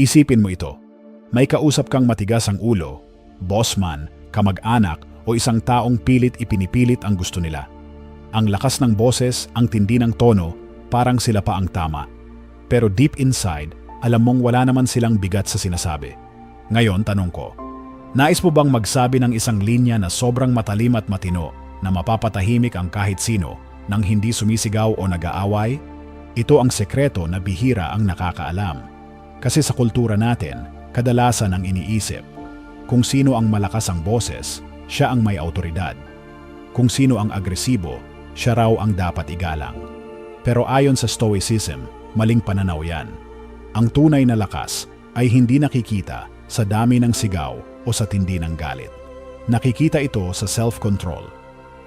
Isipin mo ito. May kausap kang matigas ang ulo, boss man, kamag-anak o isang taong pilit ipinipilit ang gusto nila. Ang lakas ng boses, ang tindi ng tono, parang sila pa ang tama. Pero deep inside, alam mong wala naman silang bigat sa sinasabi. Ngayon, tanong ko, nais mo bang magsabi ng isang linya na sobrang matalim at matino na mapapatahimik ang kahit sino nang hindi sumisigaw o nag-aaway? Ito ang sekreto na bihira ang nakakaalam. Kasi sa kultura natin, kadalasan ang iniisip. Kung sino ang malakas ang boses, siya ang may autoridad. Kung sino ang agresibo, siya raw ang dapat igalang. Pero ayon sa Stoicism, maling pananaw yan. Ang tunay na lakas ay hindi nakikita sa dami ng sigaw o sa tindi ng galit. Nakikita ito sa self-control,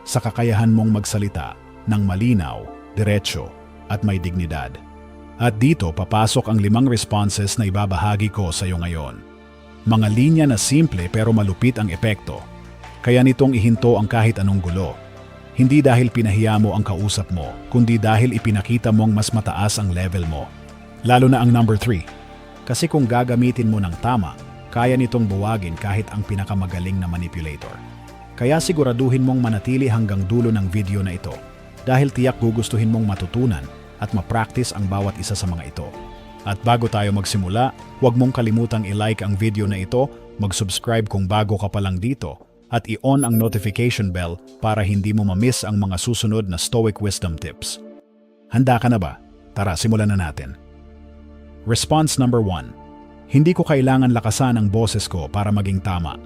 sa kakayahan mong magsalita ng malinaw, diretsyo, at may dignidad. At dito papasok ang limang responses na ibabahagi ko sa iyo ngayon. Mga linya na simple pero malupit ang epekto. Kaya nitong ihinto ang kahit anong gulo. Hindi dahil pinahiya mo ang kausap mo, kundi dahil ipinakita mong mas mataas ang level mo. Lalo na ang number 3. Kasi kung gagamitin mo ng tama, kaya nitong buwagin kahit ang pinakamagaling na manipulator. Kaya siguraduhin mong manatili hanggang dulo ng video na ito dahil tiyak gugustuhin mong matutunan at ma-practice ang bawat isa sa mga ito. At bago tayo magsimula, huwag mong kalimutang i-like ang video na ito, mag-subscribe kung bago ka pa lang dito, at i-on ang notification bell para hindi mo ma-miss ang mga susunod na Stoic Wisdom tips. Handa ka na ba? Tara, simulan na natin. Response number 1. Hindi ko kailangan lakasan ang boses ko para maging tama.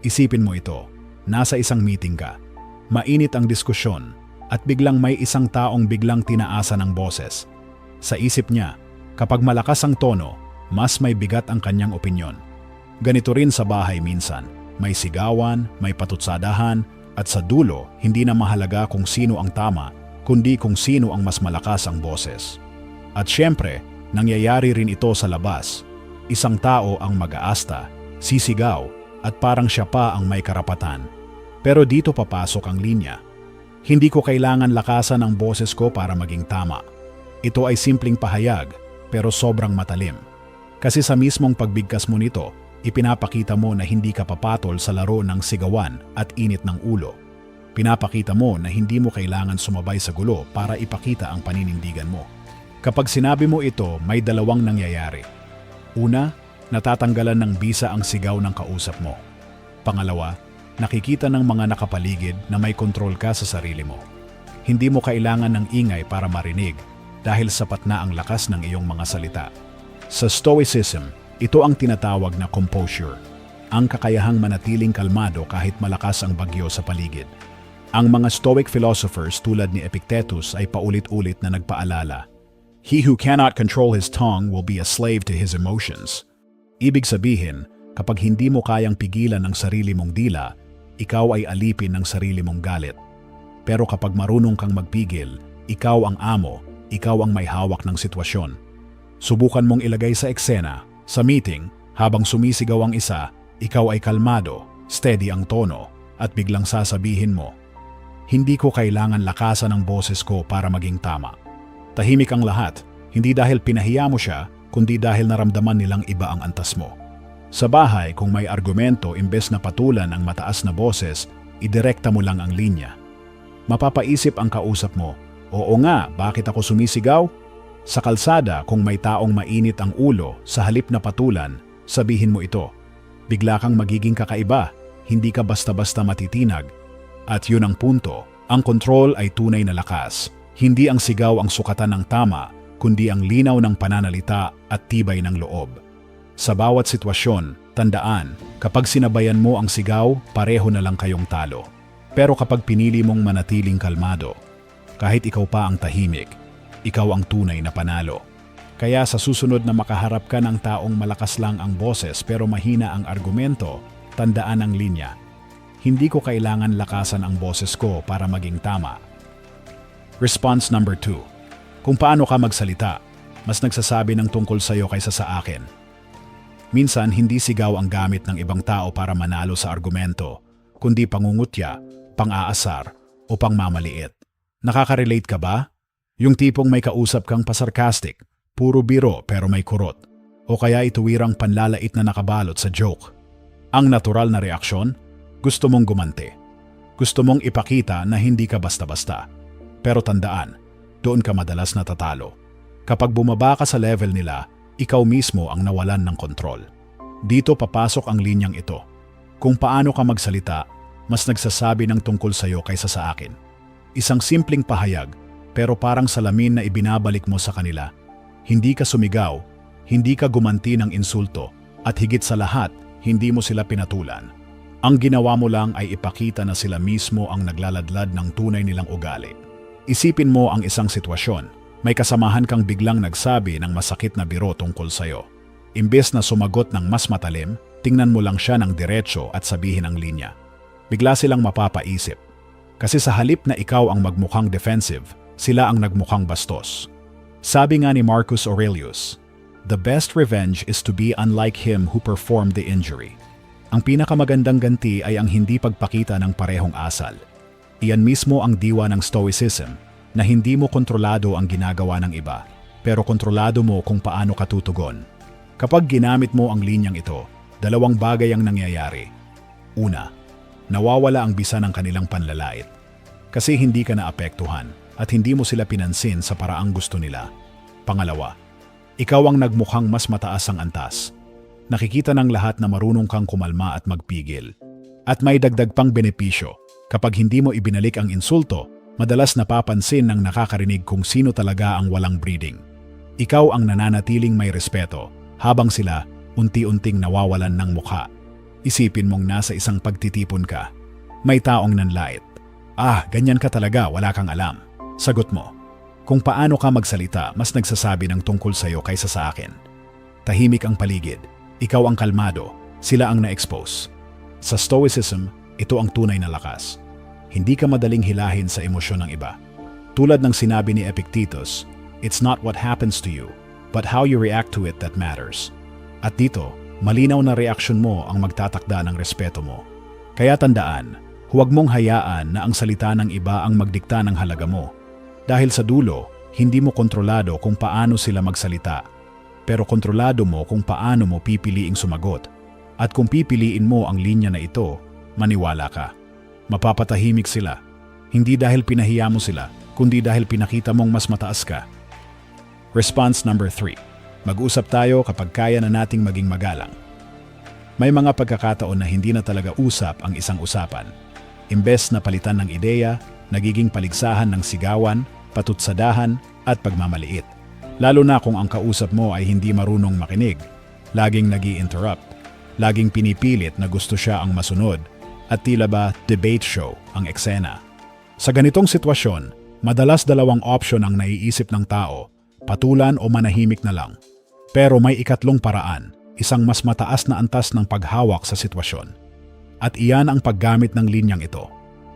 Isipin mo ito. Nasa isang meeting ka. Mainit ang diskusyon at biglang may isang taong biglang tinaasa ng boses. Sa isip niya, kapag malakas ang tono, mas may bigat ang kanyang opinyon. Ganito rin sa bahay minsan. May sigawan, may patutsadahan, at sa dulo, hindi na mahalaga kung sino ang tama, kundi kung sino ang mas malakas ang boses. At syempre, nangyayari rin ito sa labas. Isang tao ang mag-aasta, sisigaw, at parang siya pa ang may karapatan. Pero dito papasok ang linya. Hindi ko kailangan lakasan ang boses ko para maging tama. Ito ay simpleng pahayag, pero sobrang matalim. Kasi sa mismong pagbigkas mo nito, ipinapakita mo na hindi ka papatol sa laro ng sigawan at init ng ulo. Pinapakita mo na hindi mo kailangan sumabay sa gulo para ipakita ang paninindigan mo. Kapag sinabi mo ito, may dalawang nangyayari. Una, natatanggalan ng bisa ang sigaw ng kausap mo. Pangalawa, nakikita ng mga nakapaligid na may kontrol ka sa sarili mo. Hindi mo kailangan ng ingay para marinig dahil sapat na ang lakas ng iyong mga salita. Sa Stoicism, ito ang tinatawag na composure, ang kakayahang manatiling kalmado kahit malakas ang bagyo sa paligid. Ang mga Stoic philosophers tulad ni Epictetus ay paulit-ulit na nagpaalala, He who cannot control his tongue will be a slave to his emotions. Ibig sabihin, kapag hindi mo kayang pigilan ang sarili mong dila, ikaw ay alipin ng sarili mong galit. Pero kapag marunong kang magpigil, ikaw ang amo, ikaw ang may hawak ng sitwasyon. Subukan mong ilagay sa eksena, sa meeting, habang sumisigaw ang isa, ikaw ay kalmado, steady ang tono, at biglang sasabihin mo, Hindi ko kailangan lakasan ang boses ko para maging tama. Tahimik ang lahat, hindi dahil pinahiya mo siya, kundi dahil naramdaman nilang iba ang antas mo. Sa bahay, kung may argumento imbes na patulan ang mataas na boses, idirekta mo lang ang linya. Mapapaisip ang kausap mo, Oo nga, bakit ako sumisigaw? Sa kalsada, kung may taong mainit ang ulo, sa halip na patulan, sabihin mo ito. Bigla kang magiging kakaiba, hindi ka basta-basta matitinag. At yun ang punto, ang kontrol ay tunay na lakas. Hindi ang sigaw ang sukatan ng tama, kundi ang linaw ng pananalita at tibay ng loob. Sa bawat sitwasyon, tandaan, kapag sinabayan mo ang sigaw, pareho na lang kayong talo. Pero kapag pinili mong manatiling kalmado, kahit ikaw pa ang tahimik, ikaw ang tunay na panalo. Kaya sa susunod na makaharap ka ng taong malakas lang ang boses pero mahina ang argumento, tandaan ang linya. Hindi ko kailangan lakasan ang boses ko para maging tama. Response number 2. Kung paano ka magsalita, mas nagsasabi ng tungkol sa iyo kaysa sa akin. Minsan, hindi sigaw ang gamit ng ibang tao para manalo sa argumento, kundi pangungutya, pang-aasar, o pangmamaliit. Nakaka-relate ka ba? Yung tipong may kausap kang pasarkastic, puro biro pero may kurot. o kaya ituwirang panlalait na nakabalot sa joke. Ang natural na reaksyon, gusto mong gumanti. Gusto mong ipakita na hindi ka basta-basta. Pero tandaan, doon ka madalas natatalo. Kapag bumaba ka sa level nila, ikaw mismo ang nawalan ng kontrol. Dito papasok ang linyang ito. Kung paano ka magsalita, mas nagsasabi ng tungkol sa'yo kaysa sa akin. Isang simpleng pahayag, pero parang salamin na ibinabalik mo sa kanila. Hindi ka sumigaw, hindi ka gumanti ng insulto, at higit sa lahat, hindi mo sila pinatulan. Ang ginawa mo lang ay ipakita na sila mismo ang naglaladlad ng tunay nilang ugali. Isipin mo ang isang sitwasyon. May kasamahan kang biglang nagsabi ng masakit na biro tungkol sa'yo. Imbes na sumagot ng mas matalim, tingnan mo lang siya ng diretsyo at sabihin ang linya. Bigla silang mapapaisip. Kasi sa halip na ikaw ang magmukhang defensive, sila ang nagmukhang bastos. Sabi nga ni Marcus Aurelius, The best revenge is to be unlike him who performed the injury. Ang pinakamagandang ganti ay ang hindi pagpakita ng parehong asal. Iyan mismo ang diwa ng Stoicism na hindi mo kontrolado ang ginagawa ng iba, pero kontrolado mo kung paano ka tutugon. Kapag ginamit mo ang linyang ito, dalawang bagay ang nangyayari. Una, nawawala ang bisa ng kanilang panlalait. Kasi hindi ka naapektuhan at hindi mo sila pinansin sa paraang gusto nila. Pangalawa, ikaw ang nagmukhang mas mataas ang antas. Nakikita ng lahat na marunong kang kumalma at magpigil. At may dagdag pang benepisyo. Kapag hindi mo ibinalik ang insulto, madalas napapansin ng nakakarinig kung sino talaga ang walang breeding. Ikaw ang nananatiling may respeto, habang sila unti-unting nawawalan ng mukha. Isipin mong nasa isang pagtitipon ka. May taong nanlait. Ah, ganyan ka talaga, wala kang alam. Sagot mo. Kung paano ka magsalita, mas nagsasabi ng tungkol sa'yo kaysa sa akin. Tahimik ang paligid. Ikaw ang kalmado. Sila ang na-expose. Sa Stoicism, ito ang tunay na lakas hindi ka madaling hilahin sa emosyon ng iba. Tulad ng sinabi ni Epictetus, it's not what happens to you, but how you react to it that matters. At dito, malinaw na reaksyon mo ang magtatakda ng respeto mo. Kaya tandaan, huwag mong hayaan na ang salita ng iba ang magdikta ng halaga mo. Dahil sa dulo, hindi mo kontrolado kung paano sila magsalita. Pero kontrolado mo kung paano mo pipiliing sumagot. At kung pipiliin mo ang linya na ito, maniwala ka mapapatahimik sila. Hindi dahil pinahiya mo sila, kundi dahil pinakita mong mas mataas ka. Response number 3. Mag-usap tayo kapag kaya na nating maging magalang. May mga pagkakataon na hindi na talaga usap ang isang usapan. Imbes na palitan ng ideya, nagiging paligsahan ng sigawan, patutsadahan at pagmamaliit. Lalo na kung ang kausap mo ay hindi marunong makinig, laging nag interrupt laging pinipilit na gusto siya ang masunod at tila ba debate show ang eksena. Sa ganitong sitwasyon, madalas dalawang opsyon ang naiisip ng tao, patulan o manahimik na lang. Pero may ikatlong paraan, isang mas mataas na antas ng paghawak sa sitwasyon. At iyan ang paggamit ng linyang ito.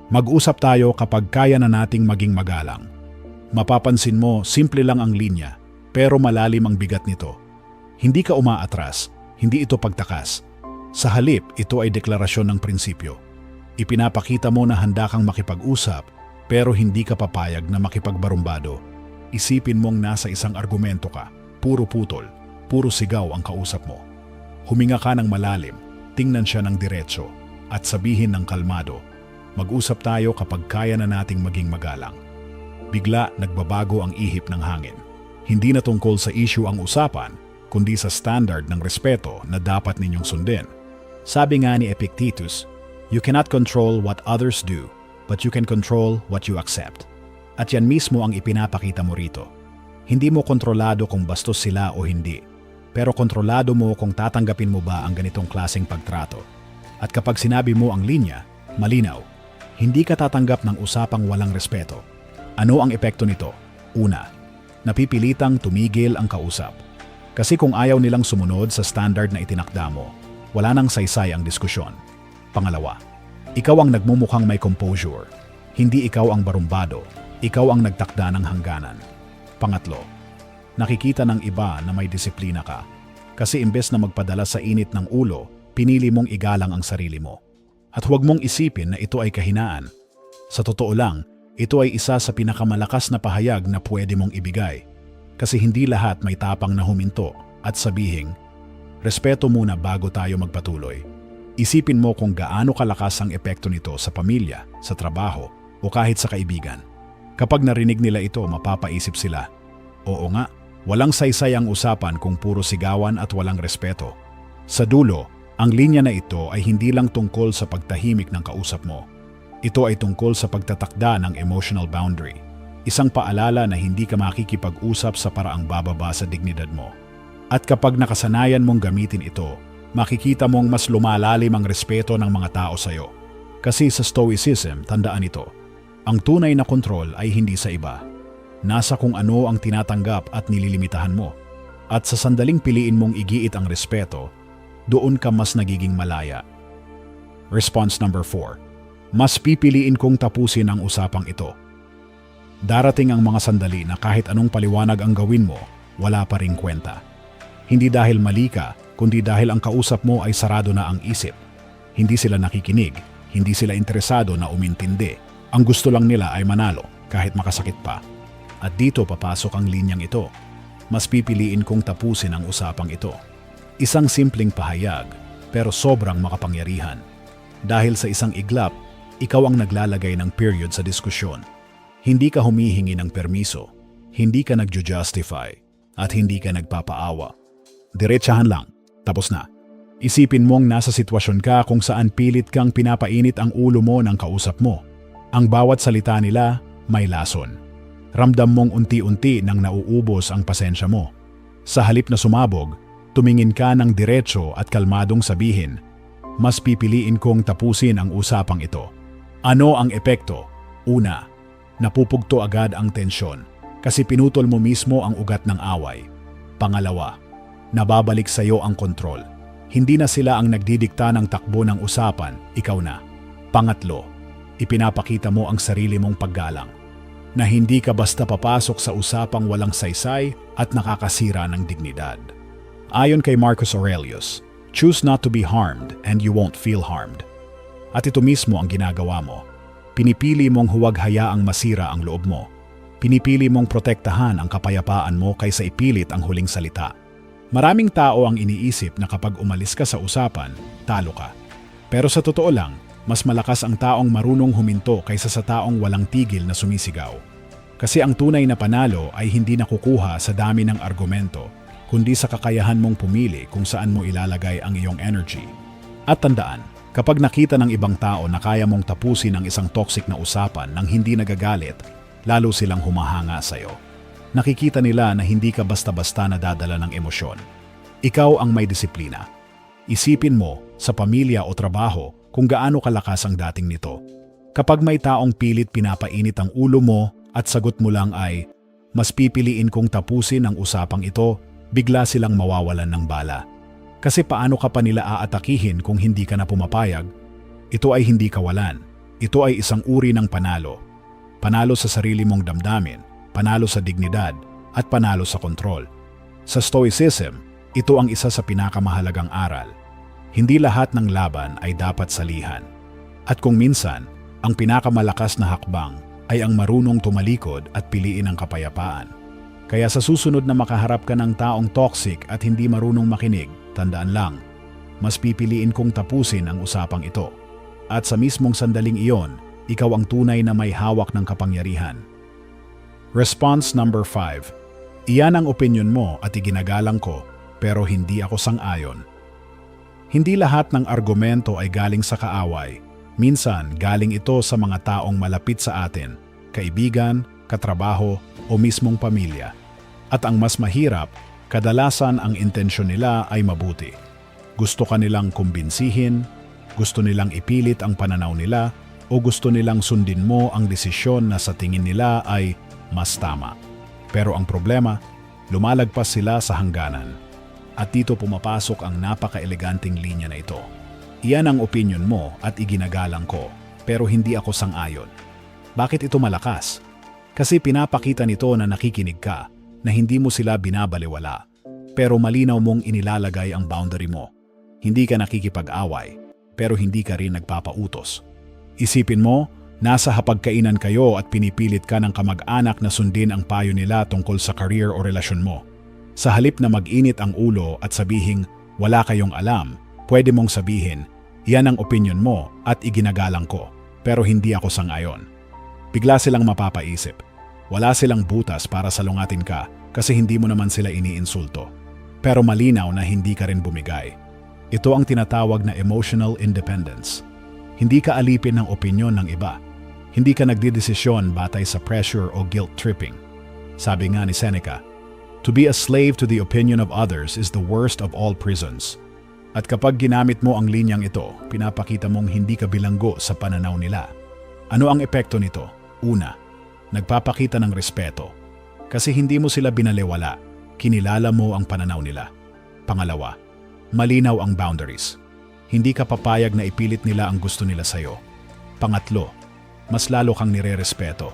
Mag-usap tayo kapag kaya na nating maging magalang. Mapapansin mo, simple lang ang linya, pero malalim ang bigat nito. Hindi ka umaatras, hindi ito pagtakas. Sa halip, ito ay deklarasyon ng prinsipyo. Ipinapakita mo na handa kang makipag-usap pero hindi ka papayag na makipagbarumbado. Isipin mong nasa isang argumento ka, puro putol, puro sigaw ang kausap mo. Huminga ka ng malalim, tingnan siya ng diretso, at sabihin ng kalmado, mag-usap tayo kapag kaya na nating maging magalang. Bigla nagbabago ang ihip ng hangin. Hindi na tungkol sa issue ang usapan, kundi sa standard ng respeto na dapat ninyong sundin. Sabi nga ni Epictetus, You cannot control what others do, but you can control what you accept. At yan mismo ang ipinapakita mo rito. Hindi mo kontrolado kung bastos sila o hindi, pero kontrolado mo kung tatanggapin mo ba ang ganitong klaseng pagtrato. At kapag sinabi mo ang linya, malinaw, hindi ka tatanggap ng usapang walang respeto. Ano ang epekto nito? Una, napipilitang tumigil ang kausap. Kasi kung ayaw nilang sumunod sa standard na itinakda mo, wala nang saysay ang diskusyon. Pangalawa, ikaw ang nagmumukhang may composure. Hindi ikaw ang barumbado. Ikaw ang nagtakda ng hangganan. Pangatlo, nakikita ng iba na may disiplina ka. Kasi imbes na magpadala sa init ng ulo, pinili mong igalang ang sarili mo. At huwag mong isipin na ito ay kahinaan. Sa totoo lang, ito ay isa sa pinakamalakas na pahayag na pwede mong ibigay. Kasi hindi lahat may tapang na huminto at sabihing, respeto muna bago tayo magpatuloy. Isipin mo kung gaano kalakas ang epekto nito sa pamilya, sa trabaho, o kahit sa kaibigan. Kapag narinig nila ito, mapapaisip sila, Oo nga, walang saysay ang usapan kung puro sigawan at walang respeto. Sa dulo, ang linya na ito ay hindi lang tungkol sa pagtahimik ng kausap mo. Ito ay tungkol sa pagtatakda ng emotional boundary. Isang paalala na hindi ka makikipag-usap sa paraang bababa sa dignidad mo. At kapag nakasanayan mong gamitin ito, makikita mong mas lumalalim ang respeto ng mga tao sa iyo. Kasi sa Stoicism, tandaan ito, ang tunay na kontrol ay hindi sa iba. Nasa kung ano ang tinatanggap at nililimitahan mo. At sa sandaling piliin mong igiit ang respeto, doon ka mas nagiging malaya. Response number 4. Mas pipiliin kong tapusin ang usapang ito. Darating ang mga sandali na kahit anong paliwanag ang gawin mo, wala pa ring kwenta. Hindi dahil mali ka, kundi dahil ang kausap mo ay sarado na ang isip. Hindi sila nakikinig, hindi sila interesado na umintindi. Ang gusto lang nila ay manalo, kahit makasakit pa. At dito papasok ang linyang ito. Mas pipiliin kong tapusin ang usapang ito. Isang simpleng pahayag, pero sobrang makapangyarihan. Dahil sa isang iglap, ikaw ang naglalagay ng period sa diskusyon. Hindi ka humihingi ng permiso, hindi ka nagjo-justify, at hindi ka nagpapaawa. Diretsahan lang, tapos na. Isipin mong nasa sitwasyon ka kung saan pilit kang pinapainit ang ulo mo ng kausap mo. Ang bawat salita nila may lason. Ramdam mong unti-unti nang nauubos ang pasensya mo. Sa halip na sumabog, tumingin ka ng diretso at kalmadong sabihin, mas pipiliin kong tapusin ang usapang ito. Ano ang epekto? Una, napupugto agad ang tensyon kasi pinutol mo mismo ang ugat ng away. Pangalawa, nababalik sa iyo ang kontrol. Hindi na sila ang nagdidikta ng takbo ng usapan, ikaw na. Pangatlo, ipinapakita mo ang sarili mong paggalang. Na hindi ka basta papasok sa usapang walang saysay at nakakasira ng dignidad. Ayon kay Marcus Aurelius, choose not to be harmed and you won't feel harmed. At ito mismo ang ginagawa mo. Pinipili mong huwag hayaang masira ang loob mo. Pinipili mong protektahan ang kapayapaan mo kaysa ipilit ang huling salita. Maraming tao ang iniisip na kapag umalis ka sa usapan, talo ka. Pero sa totoo lang, mas malakas ang taong marunong huminto kaysa sa taong walang tigil na sumisigaw. Kasi ang tunay na panalo ay hindi nakukuha sa dami ng argumento, kundi sa kakayahan mong pumili kung saan mo ilalagay ang iyong energy. At tandaan, kapag nakita ng ibang tao na kaya mong tapusin ang isang toxic na usapan nang hindi nagagalit, lalo silang humahanga sa iyo. Nakikita nila na hindi ka basta-basta nadadala ng emosyon. Ikaw ang may disiplina. Isipin mo, sa pamilya o trabaho, kung gaano kalakas ang dating nito. Kapag may taong pilit pinapainit ang ulo mo at sagot mo lang ay, mas pipiliin kong tapusin ang usapang ito, bigla silang mawawalan ng bala. Kasi paano ka pa nila aatakihin kung hindi ka na pumapayag? Ito ay hindi kawalan. Ito ay isang uri ng panalo. Panalo sa sarili mong damdamin, panalo sa dignidad, at panalo sa kontrol. Sa Stoicism, ito ang isa sa pinakamahalagang aral. Hindi lahat ng laban ay dapat salihan. At kung minsan, ang pinakamalakas na hakbang ay ang marunong tumalikod at piliin ang kapayapaan. Kaya sa susunod na makaharap ka ng taong toxic at hindi marunong makinig, tandaan lang, mas pipiliin kong tapusin ang usapang ito. At sa mismong sandaling iyon, ikaw ang tunay na may hawak ng kapangyarihan. Response number 5. Iyan ang opinion mo at iginagalang ko, pero hindi ako sang-ayon. Hindi lahat ng argumento ay galing sa kaaway. Minsan, galing ito sa mga taong malapit sa atin, kaibigan, katrabaho o mismong pamilya. At ang mas mahirap, kadalasan ang intensyon nila ay mabuti. Gusto ka nilang kumbinsihin, gusto nilang ipilit ang pananaw nila, o gusto nilang sundin mo ang desisyon na sa tingin nila ay mas tama. Pero ang problema, lumalagpas sila sa hangganan. At dito pumapasok ang napaka-eleganting linya na ito. Iyan ang opinion mo at iginagalang ko, pero hindi ako sang-ayon. Bakit ito malakas? Kasi pinapakita nito na nakikinig ka, na hindi mo sila binabaliwala, pero malinaw mong inilalagay ang boundary mo. Hindi ka nakikipag-away, pero hindi ka rin nagpapautos. Isipin mo, nasa hapagkainan kayo at pinipilit ka ng kamag-anak na sundin ang payo nila tungkol sa career o relasyon mo. Sa halip na mag-init ang ulo at sabihing wala kayong alam, pwede mong sabihin, yan ang opinion mo at iginagalang ko, pero hindi ako sangayon. Bigla silang mapapaisip. Wala silang butas para salungatin ka kasi hindi mo naman sila iniinsulto. Pero malinaw na hindi ka rin bumigay. Ito ang tinatawag na emotional independence. Hindi ka alipin ng opinyon ng iba. Hindi ka nagdidesisyon batay sa pressure o guilt tripping. Sabi nga ni Seneca, To be a slave to the opinion of others is the worst of all prisons. At kapag ginamit mo ang linyang ito, pinapakita mong hindi ka bilanggo sa pananaw nila. Ano ang epekto nito? Una, nagpapakita ng respeto. Kasi hindi mo sila binalewala, kinilala mo ang pananaw nila. Pangalawa, malinaw ang boundaries. Hindi ka papayag na ipilit nila ang gusto nila sa'yo. Pangatlo, mas lalo kang nire-respeto.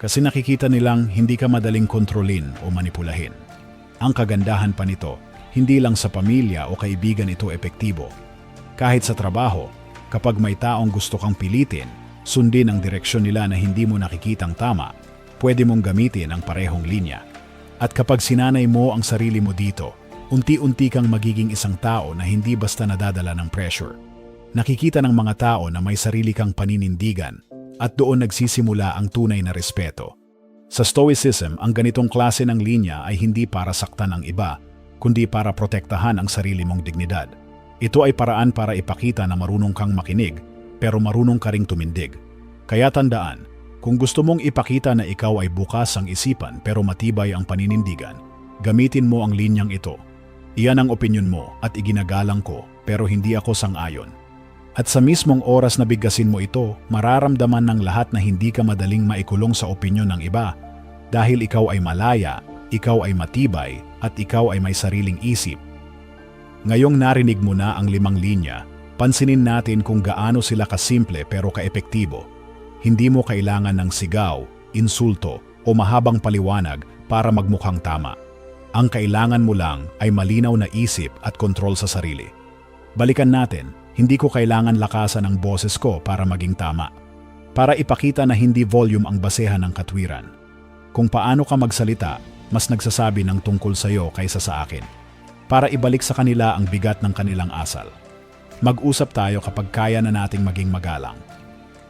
Kasi nakikita nilang hindi ka madaling kontrolin o manipulahin. Ang kagandahan pa nito, hindi lang sa pamilya o kaibigan ito epektibo. Kahit sa trabaho, kapag may taong gusto kang pilitin, sundin ang direksyon nila na hindi mo nakikitang tama, pwede mong gamitin ang parehong linya. At kapag sinanay mo ang sarili mo dito, unti-unti kang magiging isang tao na hindi basta nadadala ng pressure. Nakikita ng mga tao na may sarili kang paninindigan at doon nagsisimula ang tunay na respeto. Sa Stoicism, ang ganitong klase ng linya ay hindi para saktan ang iba, kundi para protektahan ang sarili mong dignidad. Ito ay paraan para ipakita na marunong kang makinig, pero marunong ka ring tumindig. Kaya tandaan, kung gusto mong ipakita na ikaw ay bukas ang isipan pero matibay ang paninindigan, gamitin mo ang linyang ito. Iyan ang opinyon mo at iginagalang ko pero hindi ako sang-ayon. At sa mismong oras na bigkasin mo ito, mararamdaman ng lahat na hindi ka madaling maikulong sa opinyon ng iba dahil ikaw ay malaya, ikaw ay matibay, at ikaw ay may sariling isip. Ngayong narinig mo na ang limang linya, pansinin natin kung gaano sila kasimple pero kaepektibo. Hindi mo kailangan ng sigaw, insulto, o mahabang paliwanag para magmukhang tama. Ang kailangan mo lang ay malinaw na isip at kontrol sa sarili. Balikan natin, hindi ko kailangan lakasan ang boses ko para maging tama. Para ipakita na hindi volume ang basehan ng katwiran. Kung paano ka magsalita, mas nagsasabi ng tungkol sa iyo kaysa sa akin. Para ibalik sa kanila ang bigat ng kanilang asal. Mag-usap tayo kapag kaya na nating maging magalang.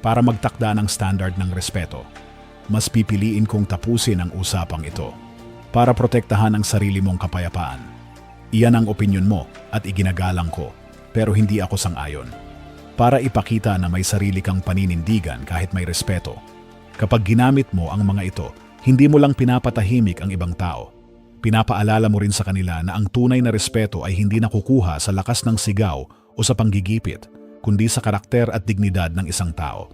Para magtakda ng standard ng respeto, mas pipiliin kong tapusin ang usapang ito. Para protektahan ang sarili mong kapayapaan. Iyan ang opinyon mo at iginagalang ko pero hindi ako sang-ayon. Para ipakita na may sarili kang paninindigan kahit may respeto. Kapag ginamit mo ang mga ito, hindi mo lang pinapatahimik ang ibang tao. Pinapaalala mo rin sa kanila na ang tunay na respeto ay hindi nakukuha sa lakas ng sigaw o sa panggigipit, kundi sa karakter at dignidad ng isang tao.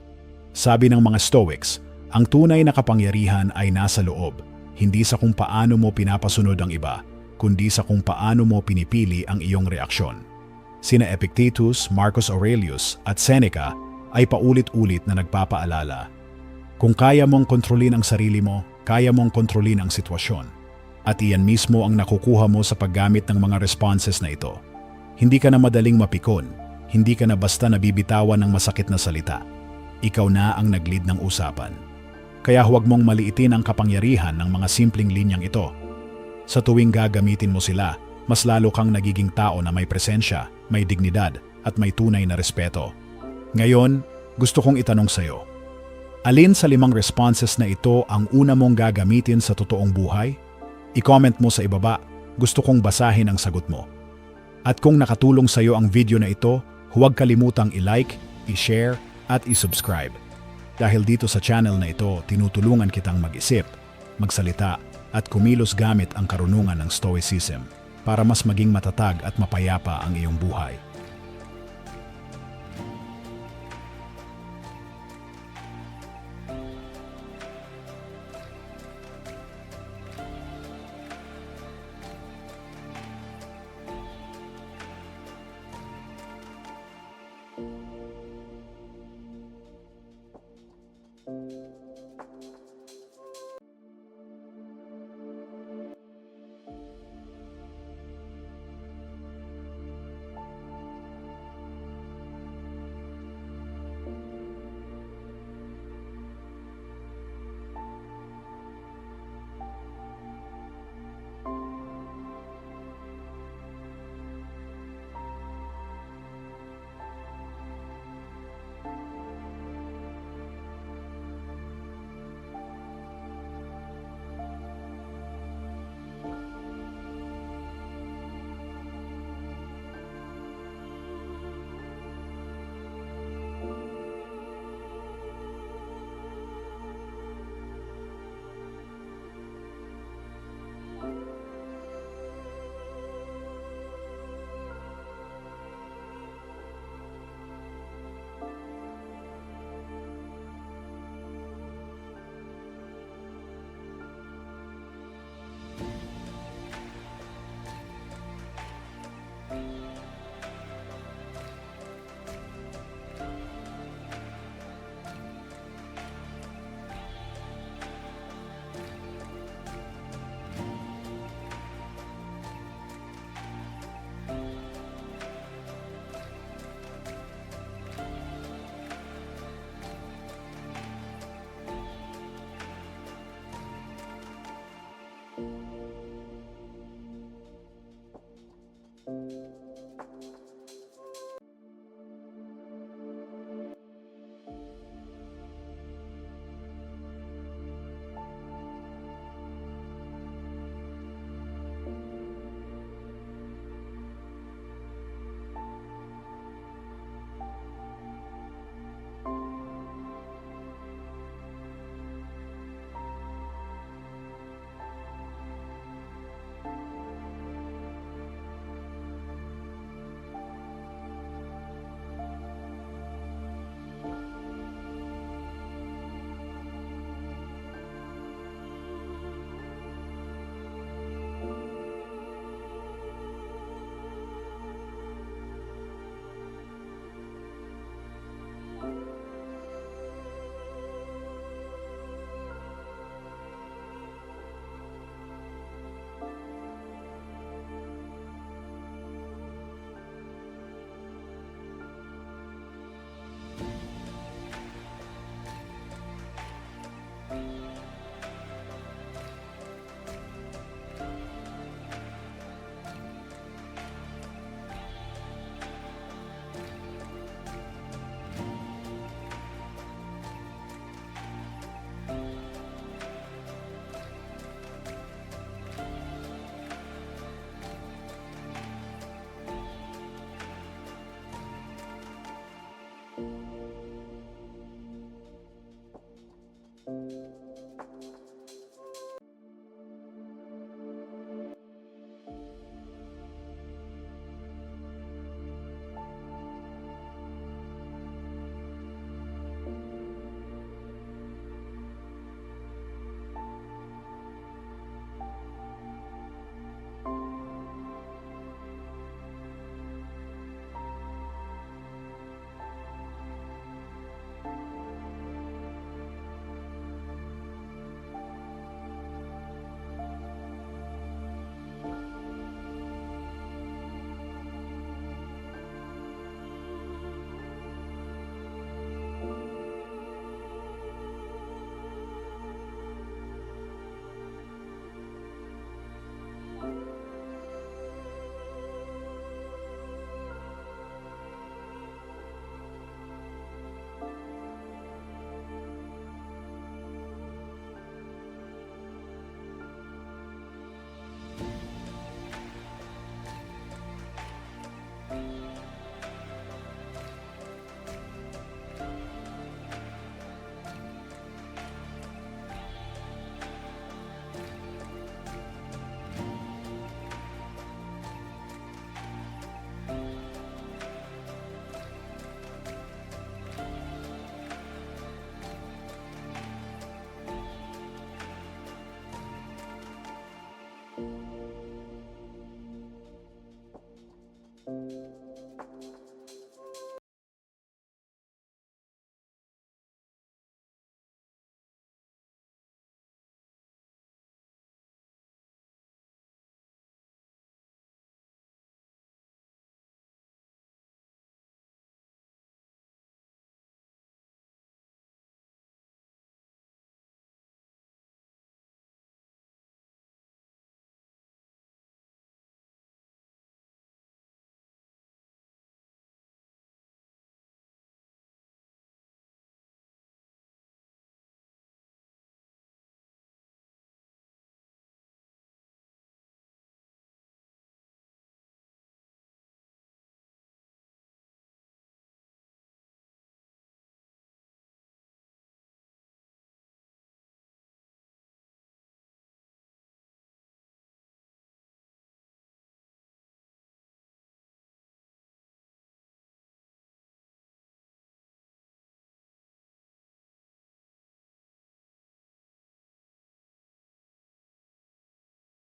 Sabi ng mga Stoics, ang tunay na kapangyarihan ay nasa loob, hindi sa kung paano mo pinapasunod ang iba, kundi sa kung paano mo pinipili ang iyong reaksyon. Sina Epictetus, Marcus Aurelius at Seneca ay paulit-ulit na nagpapaalala. Kung kaya mong kontrolin ang sarili mo, kaya mong kontrolin ang sitwasyon. At iyan mismo ang nakukuha mo sa paggamit ng mga responses na ito. Hindi ka na madaling mapikon, hindi ka na basta nabibitawan ng masakit na salita. Ikaw na ang nag-lead ng usapan. Kaya huwag mong maliitin ang kapangyarihan ng mga simpleng linyang ito. Sa tuwing gagamitin mo sila, mas lalo kang nagiging tao na may presensya, may dignidad at may tunay na respeto. Ngayon, gusto kong itanong sa iyo, alin sa limang responses na ito ang una mong gagamitin sa totoong buhay? I-comment mo sa ibaba, gusto kong basahin ang sagot mo. At kung nakatulong sa iyo ang video na ito, huwag kalimutang i-like, i-share at i-subscribe. Dahil dito sa channel na ito, tinutulungan kitang mag-isip, magsalita at kumilos gamit ang karunungan ng Stoicism para mas maging matatag at mapayapa ang iyong buhay.